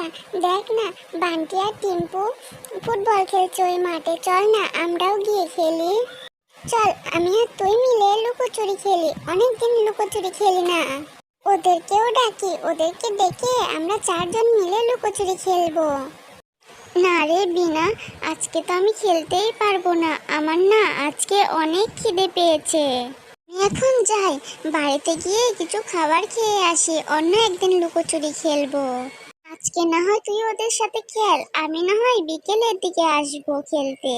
টুম্পা দেখ না, বান্টি আর টিম্পু, ফুটবল খেলছে ওই মাঠে। চল না, আমরাও গিয়ে খেলি। চল, আমি আর তুই মিলে লুকোচুরি খেলি। অনেকদিন লুকোচুরি খেলি না। ওদেরকেও ডাকি, ওদেরকে ডেকে আমরা চারজন মিলে লুকোচুরি খেলব। না রে বিনা, আজকে তো আমি খেলতেই পারব না। আমার না আজকে অনেক খিদে পেয়েছে। এখন যাই, বাড়িতে গিয়ে কিছু খাবার খেয়ে আসি, অন্য একদিন লুকোচুরি খেলব। আজকে না হয় তুই ওদের সাথে খেল, আমি না হয় বিকেলের দিকে আসব খেলতে।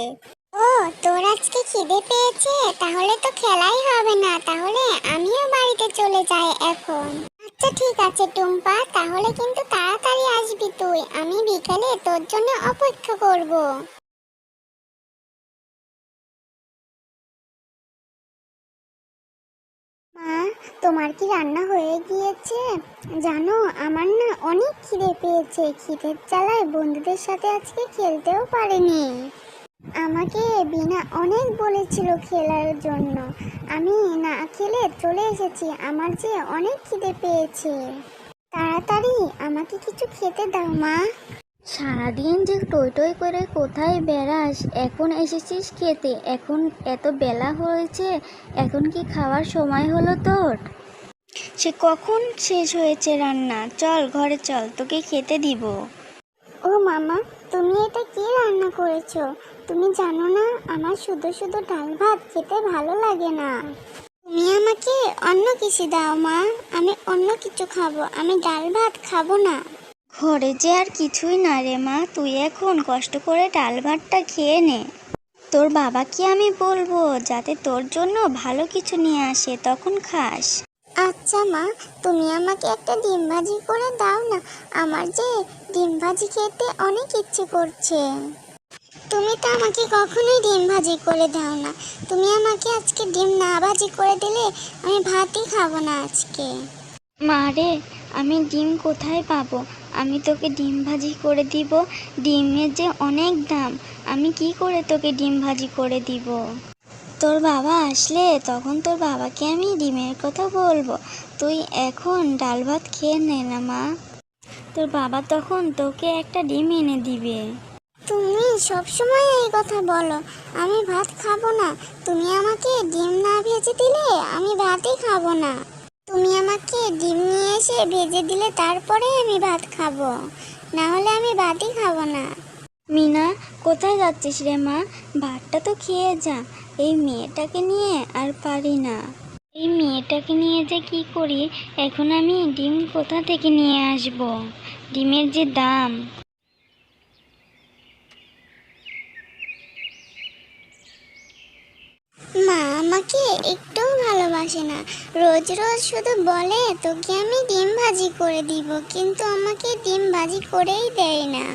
ও, তোর আজকে খিদে পেয়েছে? তাহলে তো খেলাই হবে না, তাহলে আমিও বাড়িতে চলে যাই এখন। আচ্ছা ঠিক আছে টুম্পা, তাহলে কিন্তু তাড়াতাড়ি আসবি তুই, আমি বিকেলে তোর জন্য অপেক্ষা করব। তোমার কি রান্না হয়ে গিয়েছে? জানো, আমার না অনেক খিদে পেয়েছে। খিদের জ্বালায় বন্ধুদের সাথে আজকে খেলতেও পারিনি। আমাকে বিনা অনেক বলেছিল খেলার জন্য। আমি না খেলে চলে এসেছি। আমার যে অনেক খিদে পেয়েছে। তাড়াতাড়ি আমাকে কিছু খেতে দাও, মা। সারাদিন যে টই টই করে কোথায় বেড়াস? এখন এসেছিস খেতে। এখন এত বেলা হয়েছে এখন কি খাওয়ার সময় হলো তোর? সে কখন শেষ হয়েছে রান্না? চল ঘরে চল তোকে খেতে দিব। ও মামা তুমি এটা কি রান্না করেছ? তুমি জানো না আমার শুধু শুধু ডাল ভাত খেতে ভালো লাগে না। তুমি আমাকে অন্য কিছু দাও মা। আমি অন্য কিছু খাব। আমি ডাল ভাত খাব না। ঘরে যে আর কিছুই না রে মা তুই এখন কষ্ট করে ডাল ভাতটা খেয়ে নে। তোর বাবাকে আমি বলব যাতে তোর জন্য ভালো কিছু নিয়ে আসে তখন খাস। আচ্ছা মা তুমি আমাকে একটা ডিম ভাজি করে দাও না আমার যে ডিম ভাজি খেতে অনেক ইচ্ছে করছে। তুমি তো আমাকে কখনোই ডিম ভাজি করে দাও না তুমি আমাকে আজকে ডিম না ভাজি করে দিলে আমি ভাতই খাব না আজকে। মা রে আমি ডিম কোথায় পাবো? আমি তোকে ডিম ভাজি করে দিব। ডিমের যে অনেক দাম, আমি কি করে তোকে ডিম ভাজি করে দিব? তোর বাবা আসলে তখন তোর বাবাকে আমি ডিমের কথা বলব। তুই এখন ডাল ভাত খেয়ে নে না, মা। তোর বাবা তখন তোকে একটা ডিম এনে দিবে। তুমি সবসময় এই কথা বলো, আমি ভাত খাব না। তুমি আমাকে ডিম না ভেজে দিলে আমি ভাতই খাব না। তুমি আমাকে ডিম নিয়ে এসে ভেজে দিলে তারপরে আমি ভাত খাব। না হলে আমি ভাতই খাব না। মিনা, কোথায় যাচ্ছিস রে মা? ভাতটা তো খেয়ে যা। এই মেয়েটাকে নিয়ে আর পারি না। এই মেয়েটাকে নিয়ে যে কি করি? এখন আমি ডিম কোথা থেকে নিয়ে আসব? ডিমের যে দাম মা আমাকে একটুও ভালোবাসে না। রোজ রোজ শুধু বলে, তোকে আমি ডিম ভাজি করে দিব। কিন্তু আমাকে ডিম ভাজি করেই দেয় না।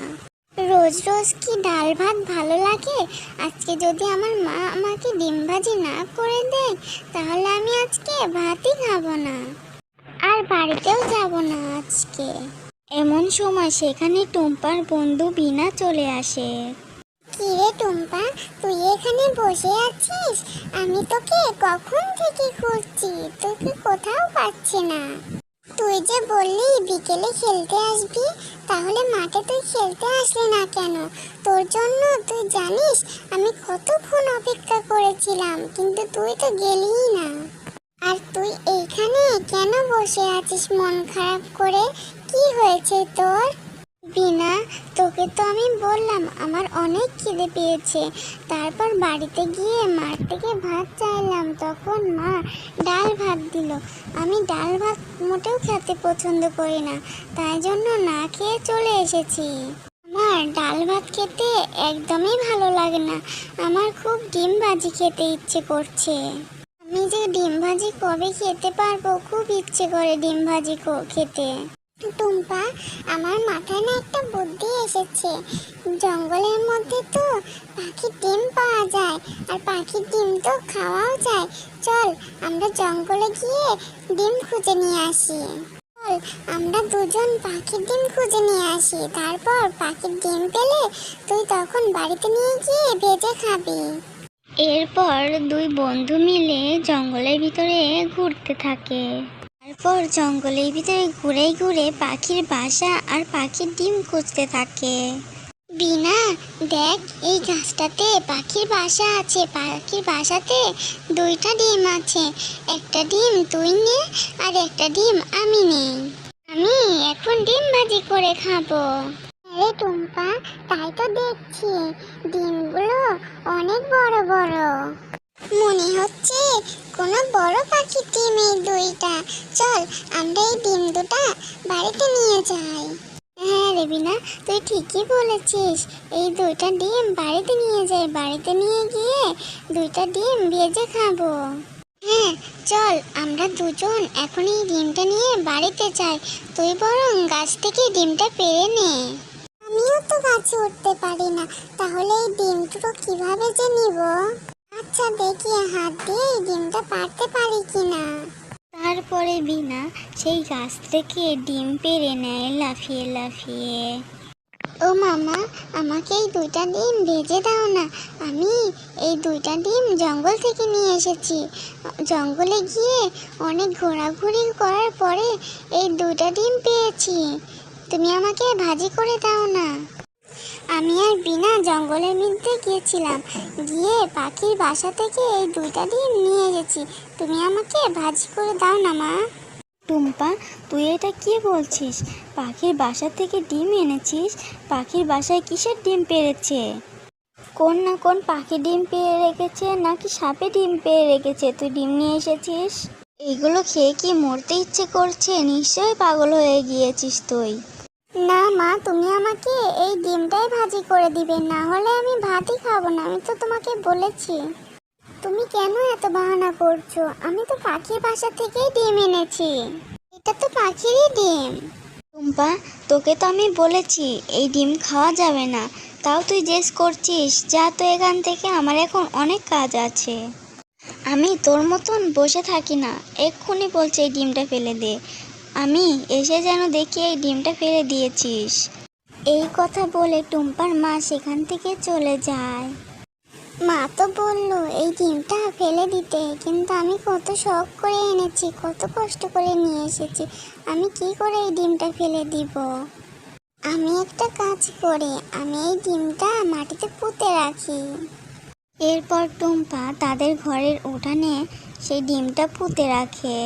রোজ রোজ কি ডাল ভাত ভালো লাগে? আজকে যদি আমার মা আমাকে ডিম ভাজি না করে দেয়, তাহলে আমি আজকে ভাতই খাব না। আর বাড়িতেও যাব না আজকে। এমন সময় সেখানে টুম্পার বন্ধু বিনা চলে আসে। কি রে টুম্পা? তুই এখানে বসে আছিস? আমি তোকে কখন থেকে খুঁজছি? তোকে কোথাও পাচ্ছি না। তুই যে বললি বিকেলে খেলতে আসবি, তাহলে মাঠে তুই খেলতে আসলি না কেন? তোর জন্য, তুই জানিস, আমি কতক্ষণ অপেক্ষা করেছিলাম, কিন্তু তুই তো গেলিই না। আর তুই এইখানে কেন বসে আছিস মন খারাপ করে? কি হয়েছে তোর? বিনা, তোকে তো আমি বললাম, আমার অনেক খিদে পেয়েছে। তারপর বাড়িতে গিয়ে মার থেকে ভাত চাইলাম, তখন মা ডাল ভাত দিল। আমি ডাল ভাত মোটেও খেতে পছন্দ করি না, তাই জন্য না খেয়ে চলে এসেছি। আমার ডাল ভাত খেতে একদমই ভালো লাগে না, আমার খুব ডিম ভাজি খেতে ইচ্ছে করছে। আমি যে ডিম ভাজি কবে খেতে পারব, খুব ইচ্ছে করে ডিম ভাজি খেতে। টুম্পা, আমার মাথায় না একটা বুদ্ধি এসেছে। জঙ্গলের মধ্যে তো পাখির ডিম পাওয়া যায়, আর পাখির ডিম তো খাওয়াও যায়। চল, আমরা জঙ্গলে গিয়ে ডিম খুঁজে নিয়ে আসি। চল, আমরা দুজন পাখির ডিম খুঁজে নিয়ে আসি। তারপর পাখির ডিম পেলে তুই তখন বাড়িতে নিয়ে গিয়ে ভেজে খাবি। এরপর দুই বন্ধু মিলে জঙ্গলের ভিতরে ঘুরতে থাকে। তারপর জঙ্গলের ভিতরে ঘুরে ঘুরে পাখির বাসা আর পাখির ডিম খুঁজতে থাকে। বিনা দেখ, এই গাছটাতে পাখির বাসা আছে। পাখির বাসাতে দুইটা ডিম আছে। একটা ডিম তুই নে আর একটা ডিম আমি নেই আমি এখন ডিম ভাজি করে খাব। আরে টুম্পা, তাই তো দেখছি। ডিমগুলো অনেক বড় বড়। হচ্ছে? কোনো বড় পাখির ডিম এই দুইটা। চল, আমরা এই ডিম দুটা বাড়িতে নিয়ে যাই। হ্যাঁ রেবিনা, তুই ঠিকই বলেছিস। এই দুইটা ডিম বাড়িতে নিয়ে যাই। বাড়িতে নিয়ে গিয়ে দুইটা ডিম ভেজে খাব। হ্যাঁ চল, আমরা দুজন এখন এই ডিমটা নিয়ে বাড়িতে যাই। তুই বরং গাছ থেকে ডিমটা পেরে নে। আমিও তো গাছে উঠতে পারি না। তাহলে এই ডিম দুটো কীভাবে যে নিব? আচ্ছা দেখি হাত দিয়ে এই ডিমটা পারতে পারি কিনা। তারপরে বিনা সেই গাছ থেকে ডিম পেরে নেয় লাফিয়ে লাফিয়ে। ও মামা আমাকে এই দুইটা ডিম ভেজে দাও না। আমি এই দুইটা ডিম জঙ্গল থেকে নিয়ে এসেছি। জঙ্গলে গিয়ে অনেক ঘোরাঘুরি করার পরে এই দুইটা ডিম পেয়েছি। তুমি আমাকে ভাজি করে দাও না। আমি আর বিনা জঙ্গলের মধ্যে গিয়েছিলাম। গিয়ে পাখির বাসা থেকে এই দুইটা ডিম নিয়ে এসেছি। তুমি আমাকে ভাজি করে দাও না, মা। টুম্পা, তুই এটা কি বলছিস? পাখির বাসা থেকে ডিম এনেছিস? পাখির বাসায় কিসের ডিম পেড়েছে কোন না কোন পাখি ডিম পেয়ে রেখেছে, নাকি সাপে ডিম পেয়ে রেখেছে? তুই ডিম নিয়ে এসেছিস? এইগুলো খেয়ে কি মরতে ইচ্ছে করছে? নিশ্চয়ই পাগল হয়ে গিয়েছিস তুই। না মা, তুমি আমাকে এই ডিমটাই ভাজি করে দিবে। না হলে আমি ভাতই খাব না, আমি তো তোমাকে বলেছি। তুমি কেন এত বাহানা করছ? আমি তো পাখির বাসা থেকেই ডিম এনেছি। এটা তো পাখিরই ডিম। টুম্পা, তোকে তো আমি বলেছি, এই ডিম খাওয়া যাবে না। তাও তুই জেস করছিস, যা তো এখান থেকে আমার এখন অনেক কাজ আছে। আমি তোর মতন বসে থাকি না, এক্ষুনি বলছে এই ডিমটা ফেলে দে। আমি এসে যেন দেখি এই ডিমটা ফেলে দিয়েছিস। এই কথা বলে টুম্পার মা সেখান থেকে চলে যায়। মা তো বলল, এই ডিমটা ফেলে দিতে, কিন্তু আমি কত শখ করে এনেছি, কত কষ্ট করে নিয়ে এসেছি। আমি কি করে এই ডিমটা ফেলে দিব? আমি একটা কাজ করি, আমি এই ডিমটা মাটিতে পুঁতে রাখি। এরপর টুম্পা তাদের ঘরের উঠানে সেই ডিমটা পুঁতে রাখে।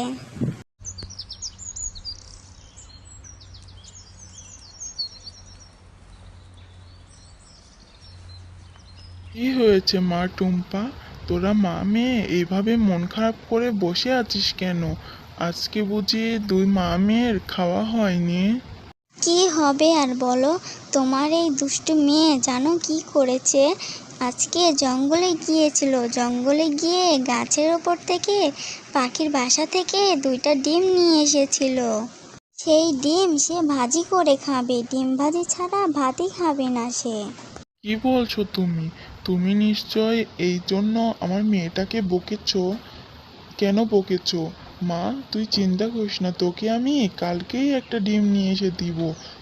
কি হয়েছে মা টুম্পা? তোরা মা মেয়ে এইভাবে মন খারাপ করে বসে আছিস কেন? আজকে বুঝি দুই মা মেয়ের খাওয়া হয়নি। কি হবে আর বলো তোমার এই দুষ্টু মেয়ে জানো কি করেছে? আজকে জঙ্গলে গিয়েছিল জঙ্গলে গিয়ে গাছের ওপর থেকে পাখির বাসা থেকে দুইটা ডিম নিয়ে এসেছিল। সেই ডিম সে ভাজি করে খাবে ডিম ভাজি ছাড়া ভাতই খাবে না সে। কি বলছো তুমি? তুমি নিশ্চয় এই জন্য আমার মেয়েটাকে বকেছো? কেন বকেছো? মা, তুই চিন্তা করিস না, তোকে আমি কালকেই একটা ডিম নিয়ে এসে দিব।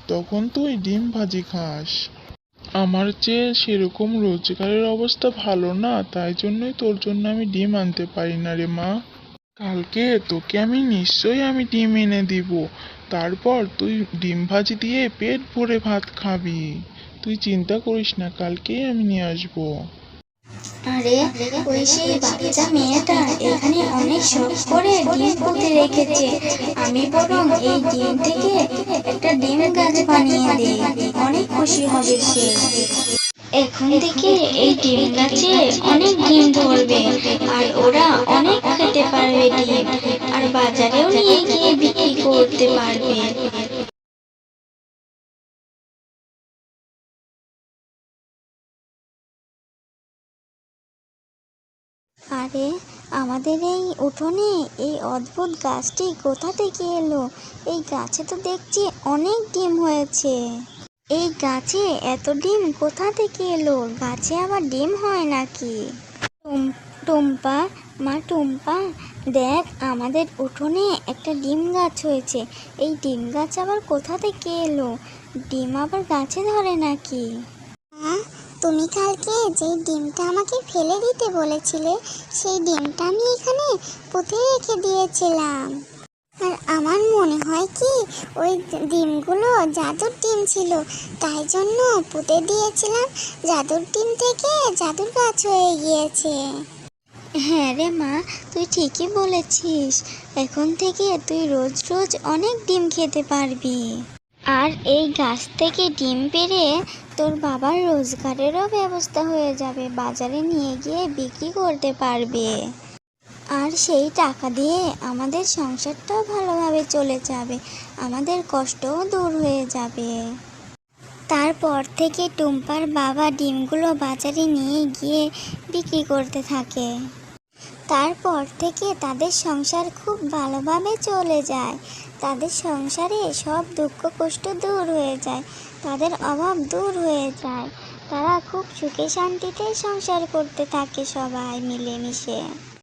তখন তুই ডিম ভাজি খাস। আমার যে সেরকম রোজগারের অবস্থা ভালো না, তাই জন্যই তোর জন্য আমি ডিম আনতে পারি না রে মা। কালকে তোকে আমি নিশ্চয়ই আমি ডিম এনে দিব। তারপর তুই ডিম ভাজি দিয়ে পেট ভরে ভাত খাবি। তুই চিন্তা করিস না, কালকেই আমি নিয়ে আসব। আরে, ওই সেই বাচ্চা মেয়েটা এখানে অনেক শখ করে ডিম পুঁতে রেখেছে। আমি বরং এই ডিম থেকে একটা ডিম গাছ বানিয়ে দিই। অনেক খুশি হবে সে। এখন থেকে এই ডিম গাছে অনেক ডিম ধরবে আর ওরা অনেক খেতে পারবে ডিম। আর বাজারেও নিয়ে গিয়ে বিক্রি করতে পারবে। আরে, আমাদের এই উঠোনে এই অদ্ভুত গাছটি কোথা থেকে এলো? এই গাছে তো দেখছি অনেক ডিম হয়েছে। এই গাছে এত ডিম কোথা থেকে এলো? গাছে আবার ডিম হয় নাকি? টুম- টুম্পা, মা টুম্পা, দেখ, আমাদের উঠোনে একটা ডিম গাছ হয়েছে। এই ডিম গাছ আবার কোথা থেকে এলো? ডিম আবার গাছে ধরে নাকি? তুমি কালকে যে ডিমটা আমাকে ফেলে দিতে বলেছিলে, সেই ডিমটা আমি এখানে পুঁতে রেখে দিয়েছিলাম। আর আমার মনে হয় কি, ওই ডিমগুলো জাদুর ডিম ছিল, তাই জন্য পুঁতে দিয়েছিলাম। জাদুর ডিম থেকে জাদুর গাছ হয়ে গিয়েছে। হ্যাঁ রে মা, তুই ঠিকই বলেছিস। এখন থেকে তুই রোজ রোজ অনেক ডিম খেতে পারবি। আর এই গাছ থেকে ডিম পেড়ে তোর বাবার রোজগারেরও ব্যবস্থা হয়ে যাবে, বাজারে নিয়ে গিয়ে বিক্রি করতে পারবে। আর সেই টাকা দিয়ে আমাদের সংসারটাও ভালোভাবে চলে যাবে, আমাদের কষ্টও দূর হয়ে যাবে। তারপর থেকে টুম্পার বাবা ডিমগুলো বাজারে নিয়ে গিয়ে বিক্রি করতে থাকে। তারপর থেকে তাদের সংসার খুব ভালোভাবে চলে যায়। তাদের সংসারে সব দুঃখ কষ্ট দূর হয়ে যায়, তাদের অভাব দূর হয়ে যায়। তারা খুব সুখে শান্তিতে সংসার করতে থাকে সবাই মিলেমিশে।